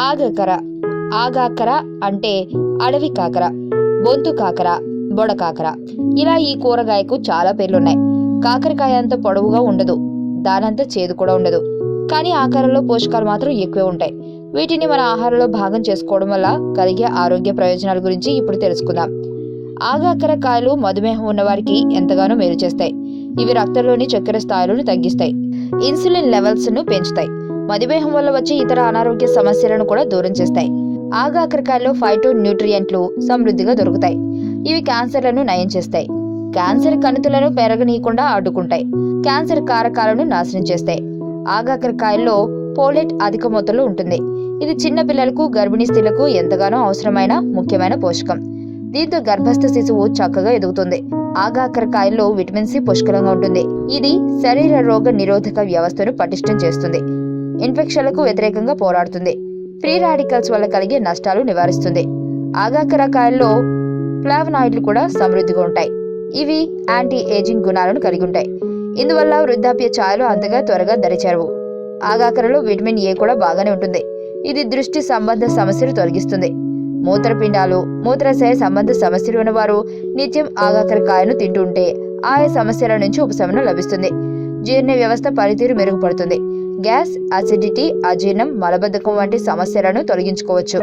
ఆగకర ఆగాకర అంటే అడవి కాకర బొంతు కాకర బొడ కాకర. ఇలా ఈ కూరగాయకు చాలా పేర్లున్నాయి. కాకరకాయ అంత పొడవుగా ఉండదు దానంత చేదు కూడా ఉండదు. కానీ ఆకారంలో పోషకాలు మాత్రం ఎక్కువే ఉంటాయి. వీటిని మన ఆహారంలో భాగం చేసుకోవడం వల్ల కలిగే ఆరోగ్య ప్రయోజనాల గురించి ఇప్పుడు తెలుసుకుందాం. ఆగాకర కాయలు మధుమేహం ఉన్నవారికి ఎంతగానో మేలు చేస్తాయి. ఇవి రక్తంలోని చక్కెర స్థాయిలను తగ్గిస్తాయి. ఇన్సులిన్ లెవెల్స్ను పెంచుతాయి. మధుమేహం వల్ల వచ్చే ఇతర అనారోగ్య సమస్యలను కూడా దూరం చేస్తాయి. ఆగాకరకాయలో ఫైటో న్యూట్రియంట్లు సమృద్ధిగా దొరుకుతాయి. ఇవి క్యాన్సర్లను నయం చేస్తాయి. క్యాన్సర్ కణితులను పెరగనీయకుండా అడ్డుకుంటాయి క్యాన్సర్ కారకాలను నాశనం చేస్తాయి. ఆగాకరకాయల్లో పోలెట్ అధిక మొత్తంలో ఉంటుంది. ఇది చిన్న పిల్లలకు గర్భిణీ స్త్రీలకు ఎంతగానో అవసరమైన ముఖ్యమైన పోషకం. దీంతో గర్భస్థ శిశువు చక్కగా ఎదుగుతుంది. ఆగాకరకాయల్లో విటమిన్ సి పుష్కలంగా ఉంటుంది. ఇది శరీర రోగ నిరోధక వ్యవస్థను పటిష్టం చేస్తుంది. ఇన్ఫెక్షన్లకు వ్యతిరేకంగా పోరాడుతుంది. ఫ్రీ రాడికల్స్ వల్ల కలిగే నష్టాలు నివారిస్తుంది. ఆగాకరకాయల్లో ఫ్లావనాయిడ్లు కూడా సమృద్ధిగా ఉంటాయి. ఇవి యాంటీ ఏజింగ్ గుణాలను కలిగి ఉంటాయి. ఇందువల్ల వృద్ధాప్య ఛాయలు అంతగా త్వరగా దరిచేరవు. ఆగాకరలో విటమిన్ ఏ కూడా బాగానే ఉంటుంది. ఇది దృష్టి సంబంధ సమస్యలు తొలగిస్తుంది. మూత్రపిండాలు మూత్రాశయ సంబంధ సమస్యలు ఉన్నవారు నిత్యం ఆగాకరకాయను తింటుంటే ఆయా సమస్యల నుంచి ఉపశమనం లభిస్తుంది. జీర్ణ వ్యవస్థ పనితీరు మెరుగుపడుతుంది. గ్యాస్ అసిడిటీ అజీర్ణం మలబద్ధకం వంటి సమస్యలను తొలగించుకోవచ్చు.